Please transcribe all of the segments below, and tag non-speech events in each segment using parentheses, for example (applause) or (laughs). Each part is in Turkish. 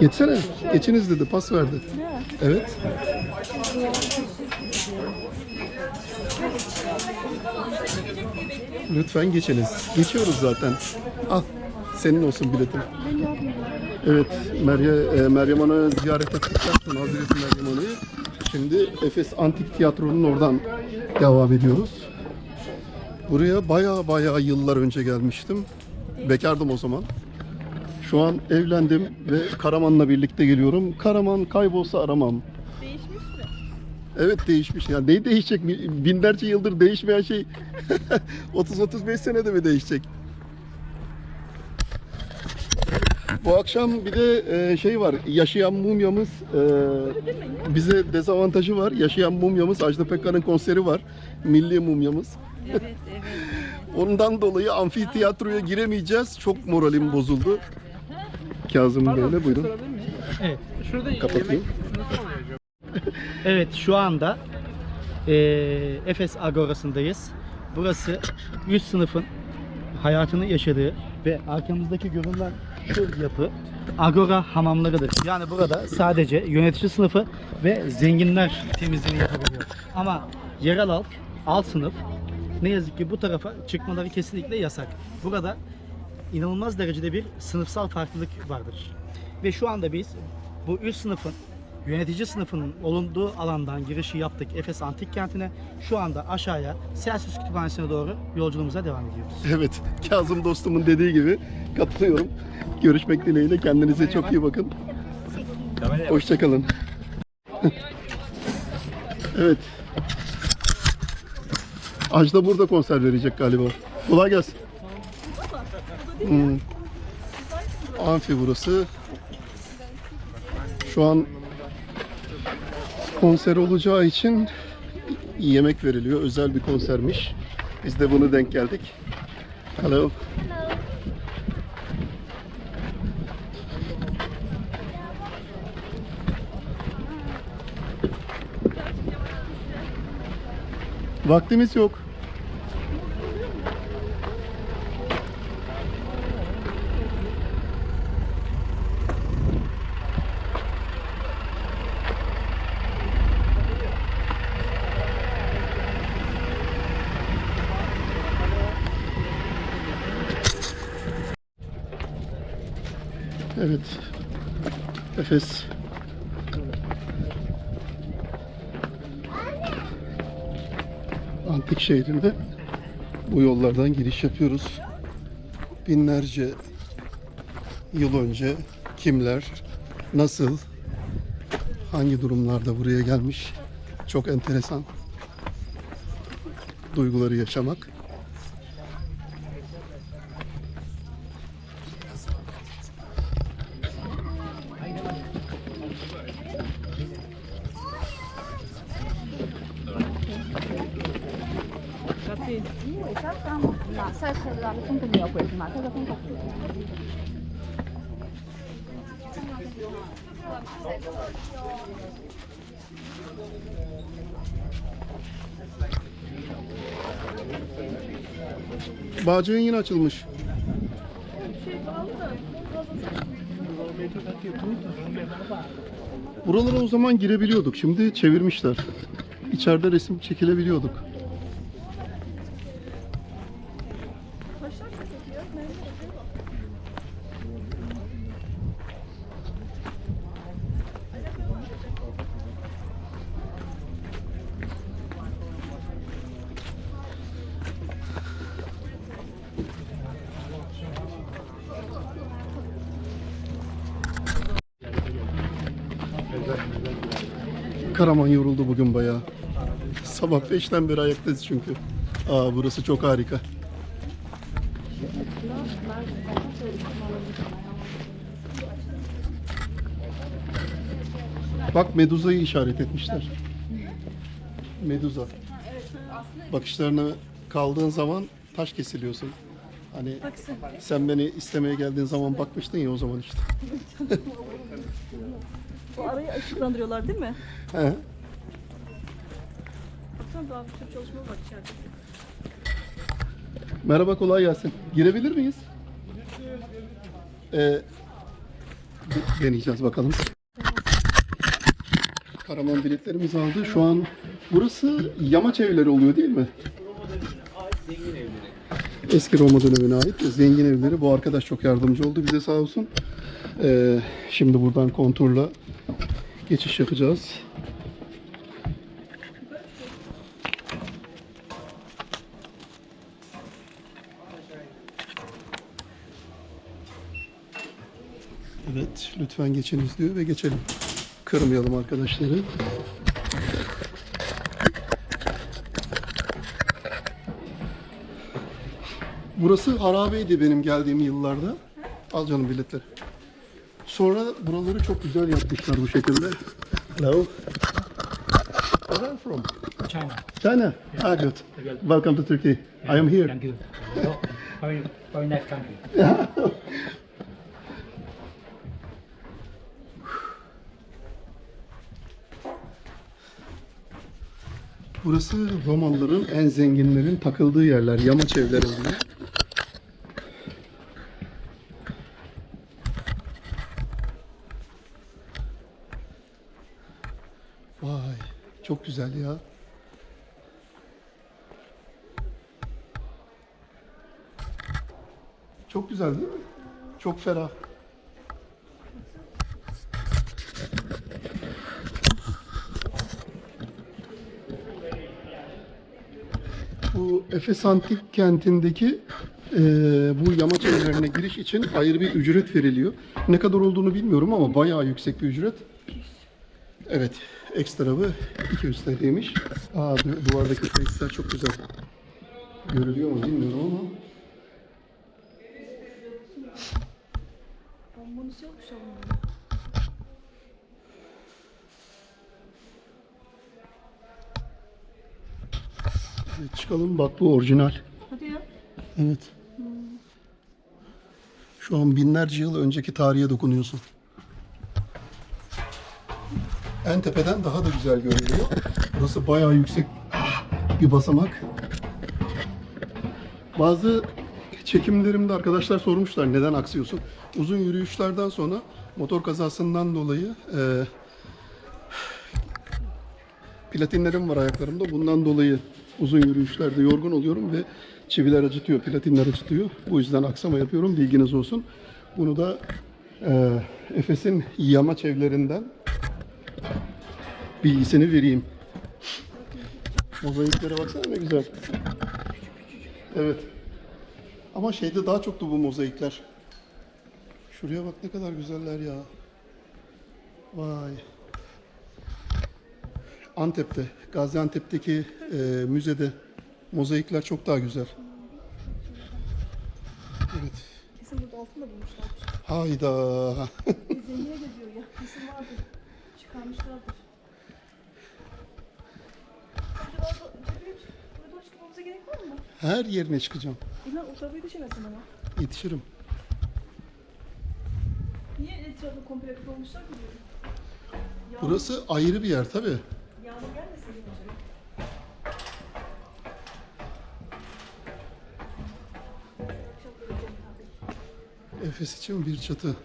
Geçsene. Geçiniz dedi. Pas verdi. Evet. Lütfen geçiniz. Geçiyoruz zaten. Al. Senin olsun biletin. Evet, Meryem, e, Meryem Ana'yı ziyaret ettikten sonra Hazreti Meryem Ana'yı şimdi Efes Antik Tiyatro'nun oradan devam ediyoruz. Buraya baya baya yıllar önce gelmiştim. Bekardım o zaman. Şu an evlendim ve Karaman'la birlikte geliyorum. Karaman kaybolsa aramam. Değişmiş mi? Evet değişmiş. Yani ne değişecek? Binlerce yıldır değişmeyen şey (laughs) 30-35 senede mi değişecek? Bu akşam bir de e, şey var. Yaşayan mumyamız e, bize dezavantajı var. Yaşayan mumyamız Ajda Pekkan'ın konseri var. Milli mumyamız. Evet, evet. (laughs) Ondan dolayı amfiteyatroya giremeyeceğiz. Çok moralim bozuldu. Kazım Bey'le buyurun. Evet. Şurada Kapatayım. Evet şu anda eee, Efes Agorası'ndayız. Burası üst sınıfın hayatını yaşadığı ve arkamızdaki görünen şu yapı Agora hamamlarıdır. Yani burada sadece yönetici sınıfı ve zenginler temizliğini yapabiliyor. Ama yerel halk, alt sınıf ne yazık ki bu tarafa çıkmaları kesinlikle yasak. Burada inanılmaz derecede bir sınıfsal farklılık vardır. Ve şu anda biz bu üst sınıfın yönetici sınıfının olunduğu alandan girişi yaptık Efes Antik Kenti'ne. Şu anda aşağıya Celsius Kütüphanesi'ne doğru yolculuğumuza devam ediyoruz. Evet, Kazım dostumun dediği gibi katılıyorum. Görüşmek dileğiyle kendinize çok iyi bakın. Hoşçakalın. (laughs) evet. Ajda burada konser verecek galiba. Kolay gelsin. Hmm. Amfi burası. Şu an konser olacağı için yemek veriliyor. Özel bir konsermiş. Biz de bunu denk geldik. Hello. Vaktimiz yok. Evet. Efes. Antik şehrinde bu yollardan giriş yapıyoruz. Binlerce yıl önce kimler, nasıl, hangi durumlarda buraya gelmiş çok enteresan duyguları yaşamak. Bağcığın yine açılmış. Buralara o zaman girebiliyorduk. Şimdi çevirmişler. İçeride resim çekilebiliyorduk. Karaman yoruldu bugün bayağı. Sabah 5'ten beri ayaktayız çünkü. Aa burası çok harika. Bak Meduza'yı işaret etmişler. Meduza. Bakışlarına kaldığın zaman taş kesiliyorsun. Hani sen beni istemeye geldiğin zaman bakmıştın ya o zaman işte. O arayı ışıklandırıyorlar değil mi? He. Merhaba kolay gelsin. Girebilir miyiz? Ee, de- deneyeceğiz bakalım. Karaman biletlerimizi aldı. Şu an burası yamaç evleri oluyor değil mi? Eski Roma dönemine ait zengin evleri. Bu arkadaş çok yardımcı oldu bize sağ olsun. Ee, şimdi buradan konturla geçiş yapacağız. Evet, lütfen geçiniz diyor ve geçelim. Kırmayalım arkadaşları. Burası harabeydi benim geldiğim yıllarda. Al canım biletleri. Sonra buraları çok güzel yapmışlar bu şekilde. Hello. Where are you from? China. China. Ah, good. Welcome to Turkey. I am here. Thank you. Very, very nice country. (laughs) Burası Romalıların en zenginlerin takıldığı yerler. Yamaç evleri oluyor. Vay, çok güzel ya. Çok güzel değil mi? Çok ferah. Bu Efes Antik Kenti'ndeki eee, bu yamaç evlerine giriş için ayrı bir ücret veriliyor. Ne kadar olduğunu bilmiyorum ama bayağı yüksek bir ücret. Evet, ekstrabı 200 TL'ymiş. Aa, du- duvardaki face'ler çok güzel. Görülüyor mu bilmiyorum ama. Bombonuz yokmuş ya çıkalım bak bu orijinal. Hadi ya. Evet. Şu an binlerce yıl önceki tarihe dokunuyorsun. En tepeden daha da güzel görünüyor. Burası bayağı yüksek bir basamak. Bazı çekimlerimde arkadaşlar sormuşlar neden aksıyorsun. Uzun yürüyüşlerden sonra motor kazasından dolayı e, platinlerim var ayaklarımda. Bundan dolayı uzun yürüyüşlerde yorgun oluyorum ve çiviler acıtıyor, platinler acıtıyor. Bu yüzden aksama yapıyorum. Bilginiz olsun. Bunu da e, Efes'in yamaç evlerinden bilgisini vereyim. Mozaiklere baksana ne güzel. Evet. Ama şeyde daha çoktu bu mozaikler. Şuraya bak ne kadar güzeller ya. Vay. Antep'te, Gaziantep'teki e, müzede mozaikler çok daha güzel. Evet. Kesin burada altın da bulmuşlar. Hayda. (laughs) Zengine geziyor ya. Kesin vardır. Çıkarmışlardır. Her yerine çıkacağım. İnan o tarafa ama. Yetişirim. Niye etrafı komple kapatmışlar ki. Burası ayrı bir yer tabii. Efes için bir çatı.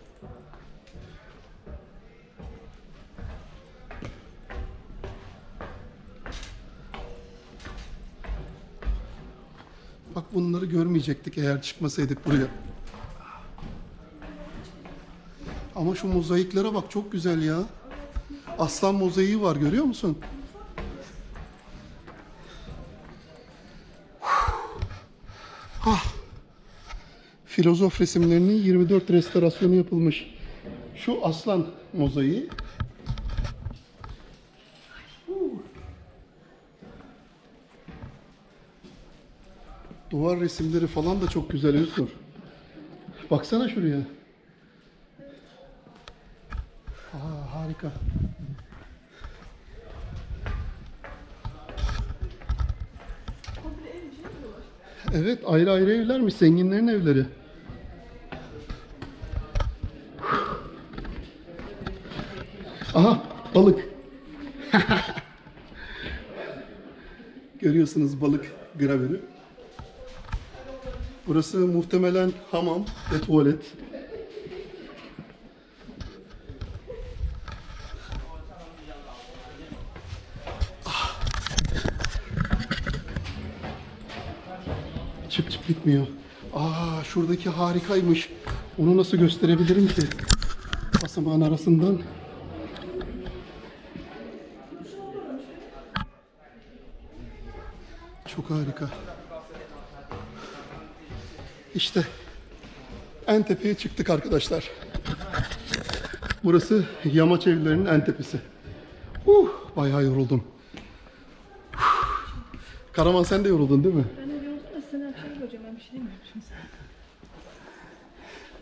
Bak bunları görmeyecektik eğer çıkmasaydık buraya. Ama şu mozaiklere bak çok güzel ya. Aslan mozaiği var görüyor musun? Filozof resimlerinin 24 restorasyonu yapılmış. Şu aslan mozaiği. Duvar resimleri falan da çok güzel Yusuf. Baksana şuraya. Aa, harika. Evet ayrı ayrı evlermiş zenginlerin evleri. Aha balık. Görüyorsunuz balık gravürü. Burası muhtemelen hamam ve tuvalet. Ah. Çıp çıp gitmiyor. Aa şuradaki harikaymış. Onu nasıl gösterebilirim ki? Basamağın arasından Çok harika. İşte en tepeye çıktık arkadaşlar. Burası yamaç evlerinin en tepesi. Uh, bayağı yoruldum. Karaman sen de yoruldun değil mi? Ben öyle oldum da sen akşam göreceğim. Ben bir şey demiyorum şimdi sana.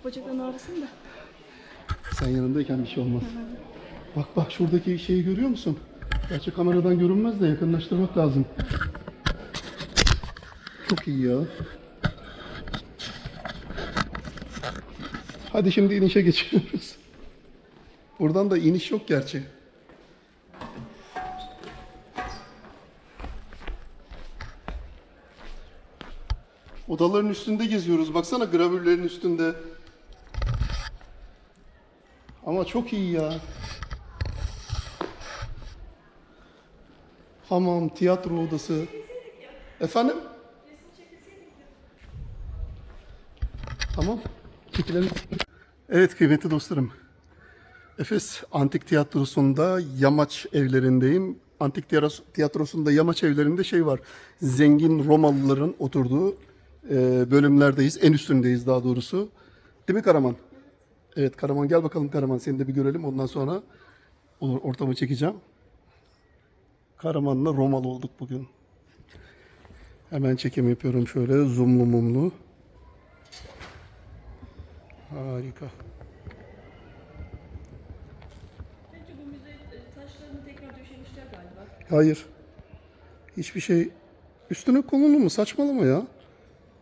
Bacakların ağrısın da. Sen yanındayken bir şey olmaz. Bak bak şuradaki şeyi görüyor musun? Gerçi kameradan görünmez de yakınlaştırmak lazım. Çok iyi ya. Hadi şimdi inişe geçiyoruz. Buradan da iniş yok gerçi. Odaların üstünde geziyoruz. Baksana gravürlerin üstünde. Ama çok iyi ya. Hamam, tiyatro odası. Efendim? Tamam. Çekilelim. Evet kıymetli dostlarım. Efes Antik Tiyatrosu'nda yamaç evlerindeyim. Antik tiyatros- tiyatrosunda yamaç evlerinde şey var. Zengin Romalıların oturduğu e, bölümlerdeyiz. En üstündeyiz daha doğrusu. Değil mi Karaman? Evet Karaman gel bakalım Karaman seni de bir görelim ondan sonra ortamı çekeceğim. Karaman'la Romalı olduk bugün. Hemen çekim yapıyorum şöyle zoomlu mumlu. Harika. Bence bu müze e, taşlarını tekrar döşemişler galiba. Hayır. Hiçbir şey üstüne konulu mu? Saçmalama ya.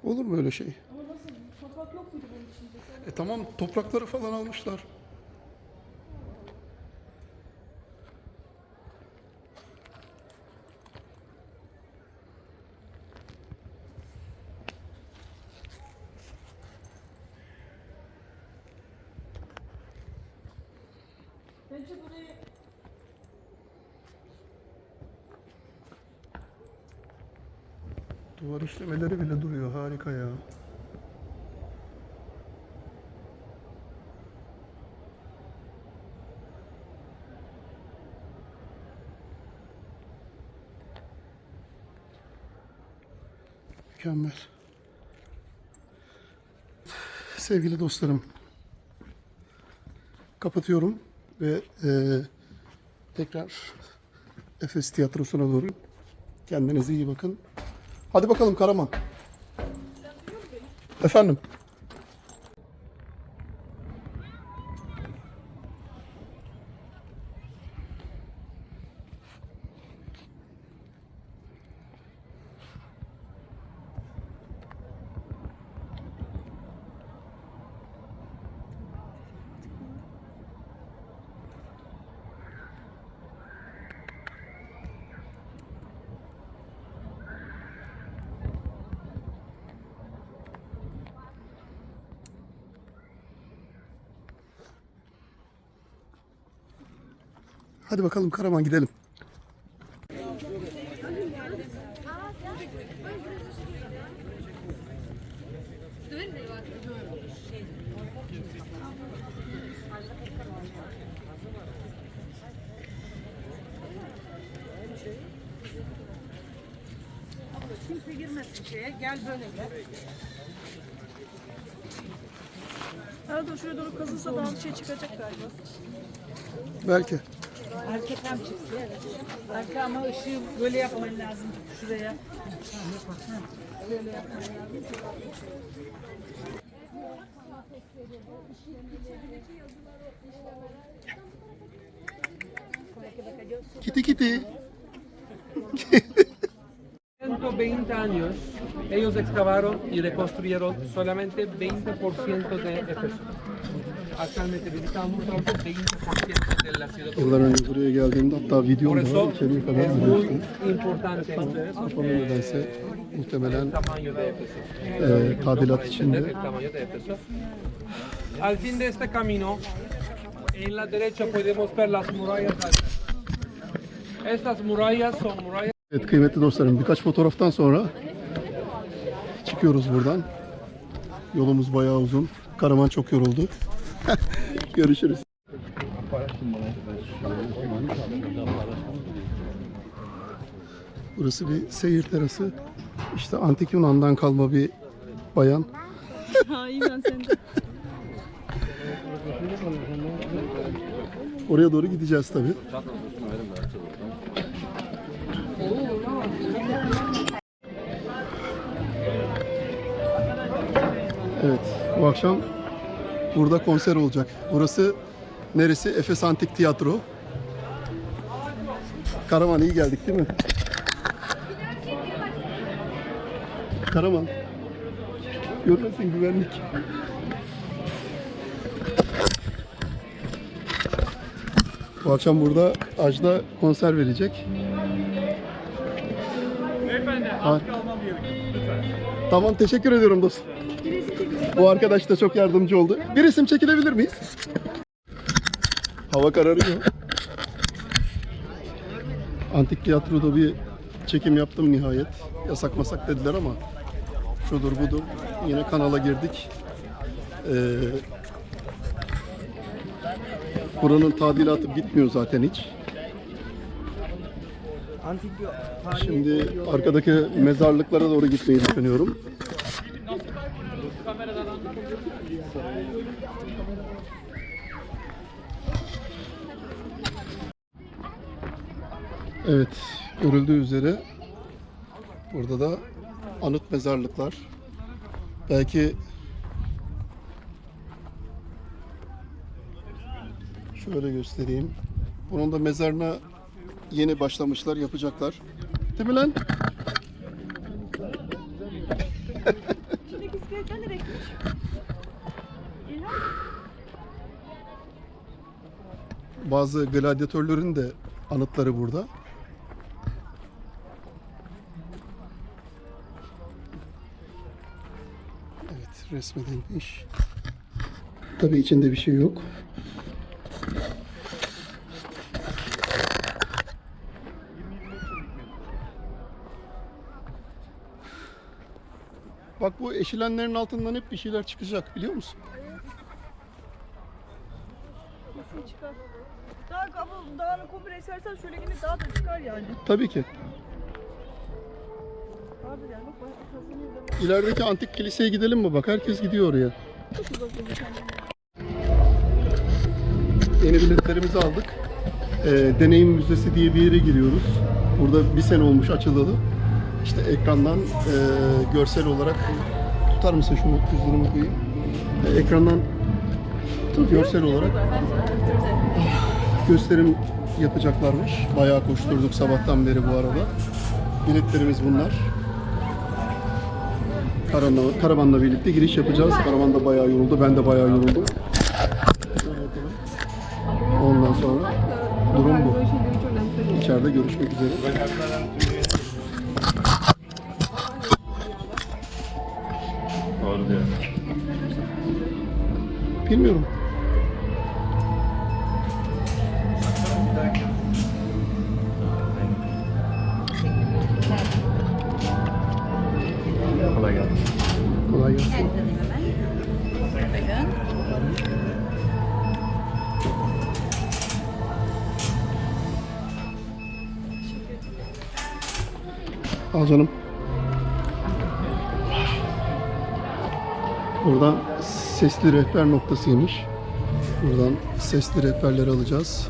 Olur mu öyle şey? Ama nasıl? Toprak yok muydu bunun içinde? E tamam toprakları falan almışlar. Bence burayı Duvar işlemeleri bile duruyor. Harika ya. Mükemmel. Sevgili dostlarım. Kapatıyorum ve eee, tekrar Efes Tiyatrosu'na doğru kendinize iyi bakın. Hadi bakalım Karaman. Efendim? Hadi bakalım Karaman gidelim. Kimse girmesin şeye. Gel böyle gel. Arada şuraya doğru kazılsa daha bir şey çıkacak galiba. Belki. Arkadan çıksın. Arka ama ışığı böyle yapman lazım. Şuraya. Böyle yapman lazım. Kiti kiti. 120 años, ellos excavaron y reconstruyeron solamente 20% de Éfeso. Actualmente visitamos 20% de la ciudad. Yıllar önce buraya geldiğimde hatta Por videomda eso içeriye kadar muy importante Kafamı nedense muhtemelen e, tadilat içinde. Al fin de este camino, en la derecha podemos ver las murallas. Estas murallas son murallas Evet kıymetli dostlarım birkaç fotoğraftan sonra çıkıyoruz buradan. Yolumuz bayağı uzun. Karaman çok yoruldu. (laughs) Görüşürüz. Burası bir seyir terası. İşte antik Yunan'dan kalma bir bayan. (laughs) Sen de. Oraya doğru gideceğiz tabii. Evet, bu akşam burada konser olacak. Burası neresi? Efes Antik Tiyatro. Karaman iyi geldik değil mi? Karaman. Görmesin güvenlik. Bu akşam burada Ajda konser verecek. Beyefendi Tamam teşekkür ediyorum dostum. Bu arkadaş da çok yardımcı oldu. Bir resim çekilebilir miyiz? Hava kararıyor. Antik tiyatroda bir çekim yaptım nihayet. Yasak masak dediler ama şudur budur. Yine kanala girdik. Ee, buranın tadilatı bitmiyor zaten hiç. Şimdi arkadaki mezarlıklara doğru gitmeyi düşünüyorum. Evet, görüldüğü üzere burada da anıt mezarlıklar. Belki şöyle göstereyim. Bunun da mezarına yeni başlamışlar, yapacaklar. Değil mi lan? (laughs) Bazı gladyatörlerin de anıtları burada. Evet, resmedilmiş. Tabii içinde bir şey yok. Bak bu eşilenlerin altından hep bir şeyler çıkacak biliyor musun? Kesin çıkar. Daha kabul, dağını komple esersen şöyle yine daha da çıkar yani. Tabii ki. Abi yani bak bak kazanıyor da. İlerideki antik kiliseye gidelim mi? Bak herkes gidiyor oraya. Yeni biletlerimizi aldık. Ee, Deneyim Müzesi diye bir yere giriyoruz. Burada bir sene olmuş açılalı. İşte ekrandan e, görsel olarak tutar mısın şunu cüzdanımı koyayım. E, ekrandan görsel olarak gösterim yapacaklarmış. Bayağı koşturduk sabahtan beri bu arada. Biletlerimiz bunlar. Karavanla, karavanla birlikte giriş yapacağız. Karavan da bayağı yoruldu. Ben de bayağı yoruldum. Ondan sonra durum bu. İçeride görüşmek üzere. Bilmiyorum. Sesli rehber noktasıymış. Buradan sesli rehberleri alacağız.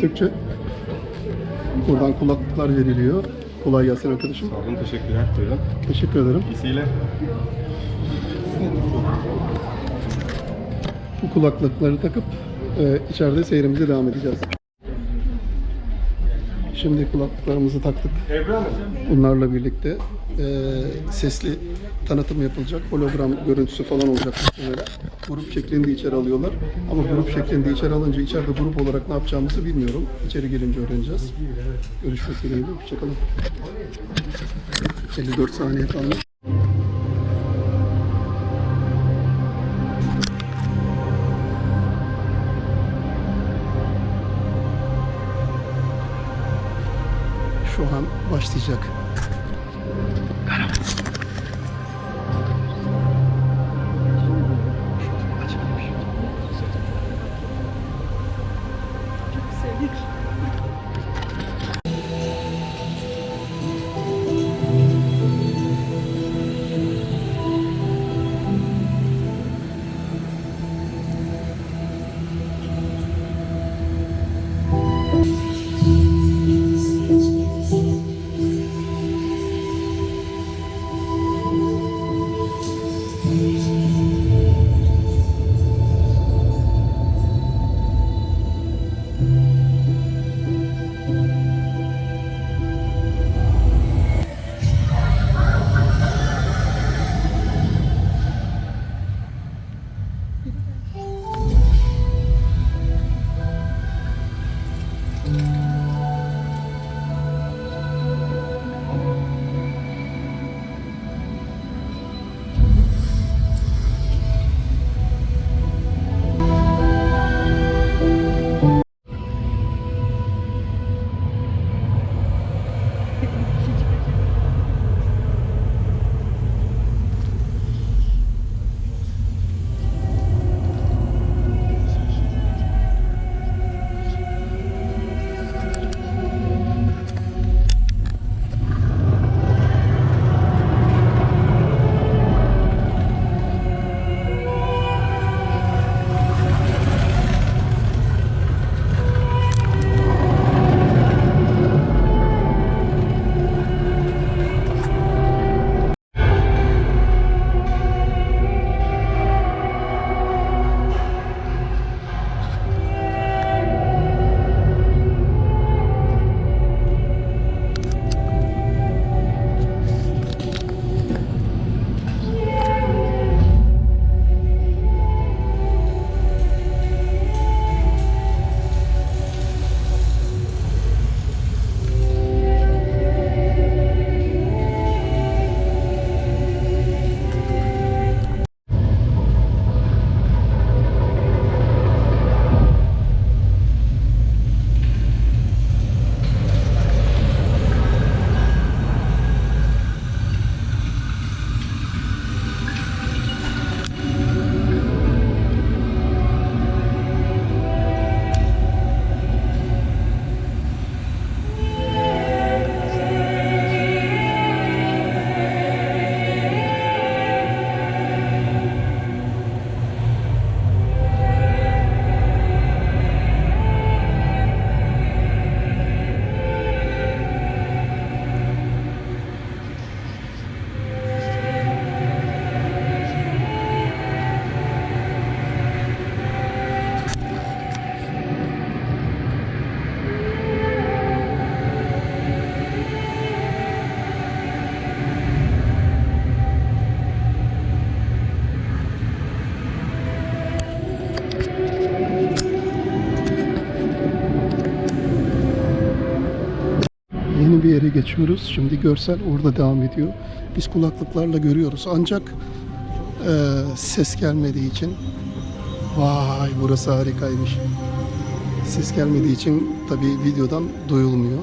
Türkçe. Buradan kulaklıklar veriliyor. Kolay gelsin arkadaşım. Sağ olun, teşekkürler. Buyurun. Teşekkür ederim. İyisiyle. Bu kulaklıkları takıp e, içeride seyrimize devam edeceğiz. Şimdi kulaklıklarımızı taktık. Bunlarla birlikte eee, sesli tanıtım yapılacak. Hologram görüntüsü falan olacak. Grup şeklinde içeri alıyorlar. Ama grup şeklinde içeri alınca içeride grup olarak ne yapacağımızı bilmiyorum. İçeri girince öğreneceğiz. Görüşmek dileğiyle. Hoşçakalın. 54 saniye kalmış. Başlayacak. Bir yere geçiyoruz. Şimdi görsel orada devam ediyor. Biz kulaklıklarla görüyoruz. Ancak e, ses gelmediği için vay burası harikaymış. Ses gelmediği için tabi videodan duyulmuyor.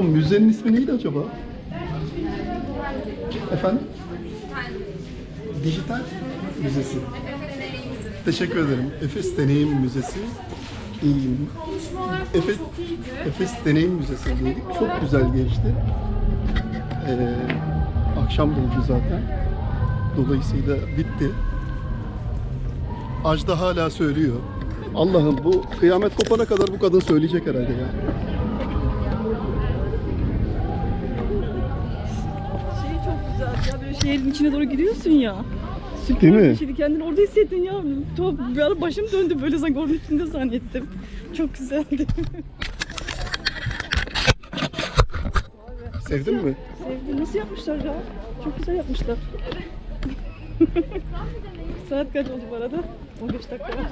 Pardon müzenin ismi neydi acaba? Efendim? Dijital Müzesi. Teşekkür ederim. Efes Deneyim Müzesi. İyiyim. Efes, Efes Deneyim Müzesi'ndeydik. Çok güzel geçti. Ee, akşam doldu zaten. Dolayısıyla bitti. Ajda hala söylüyor. Allah'ım bu kıyamet kopana kadar bu kadın söyleyecek herhalde ya. Şehrin içine doğru giriyorsun ya. Süper Değil mi? şeydi. Kendini orada hissettin ya. Tuhaf bir ara başım döndü böyle sanki onun içinde zannettim. Çok güzeldi. Sevdin mi? Sevdim. Nasıl yapmışlar ya? Çok güzel yapmışlar. (laughs) Saat kaç oldu bu arada? 15 dakika var.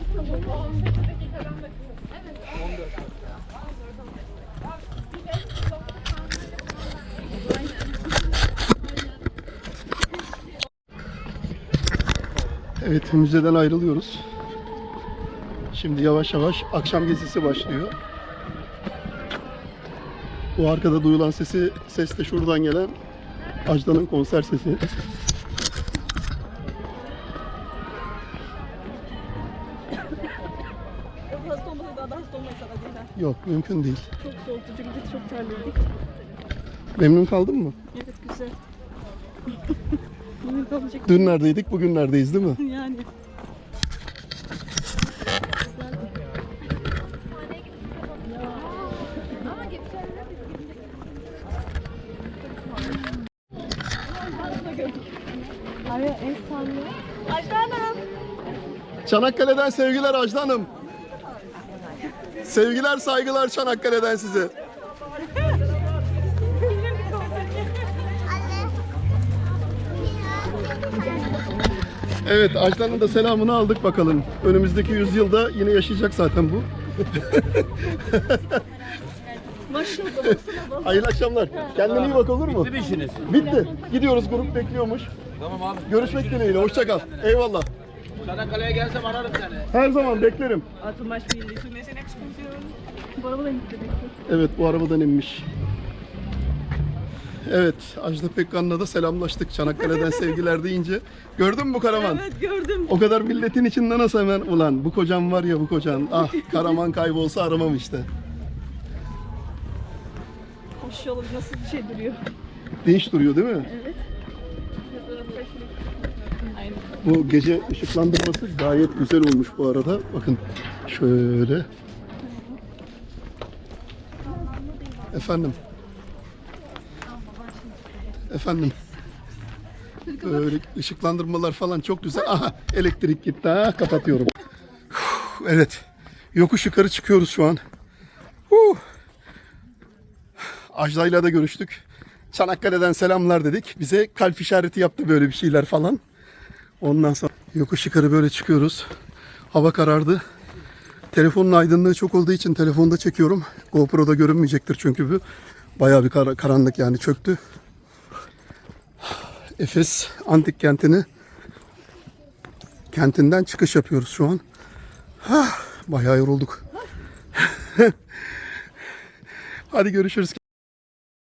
Evet müzeden ayrılıyoruz. Şimdi yavaş yavaş akşam gezisi başlıyor. Bu arkada duyulan sesi, ses de şuradan gelen Ajda'nın konser sesi. Yok mümkün değil. Çok soğuktu çünkü biz çok terledik. Memnun kaldın mı? Evet güzel. (laughs) Dün neredeydik, bugün neredeyiz değil mi? Yani. Çanakkale'den sevgiler Ajda Hanım. Sevgiler saygılar Çanakkale'den size. Evet Ajda'nın da selamını aldık bakalım. Önümüzdeki yüzyılda yine yaşayacak zaten bu. (laughs) Hayırlı akşamlar. Kendine iyi bak olur mu? Bitti mi işiniz? Bitti. Gidiyoruz grup bekliyormuş. Tamam abi. Görüşmek dileğiyle. Hoşça kal. Eyvallah. Çanakkale'ye gelsem ararım seni. Her zaman beklerim. Automaş Milli Turnesi Exkursion. Bu araba da gitti belki. Evet bu arabadan inmiş. Evet Ajda Pekkan'la da selamlaştık. Çanakkale'den (laughs) sevgiler deyince. Gördün mü bu karavan? Evet gördüm. O kadar milletin içinde nasıl hemen ulan bu kocam var ya bu kocan. Ah (laughs) karaman kaybolsa aramam işte. Maşallah nasıl bir şey duruyor. Dinç duruyor değil mi? Evet. Bu gece ışıklandırması gayet güzel olmuş bu arada. Bakın şöyle. Efendim. Efendim. Böyle ışıklandırmalar falan çok güzel. Aha elektrik gitti. Ha, kapatıyorum. Evet. Yokuş yukarı çıkıyoruz şu an. Uh. Ajda'yla da görüştük. Çanakkale'den selamlar dedik. Bize kalp işareti yaptı böyle bir şeyler falan. Ondan sonra yokuş yukarı böyle çıkıyoruz. Hava karardı. Telefonun aydınlığı çok olduğu için telefonda çekiyorum. GoPro'da görünmeyecektir çünkü bu. Bayağı bir kara- karanlık yani çöktü. Efes antik kentini kentinden çıkış yapıyoruz şu an. Bayağı yorulduk. (laughs) Hadi görüşürüz.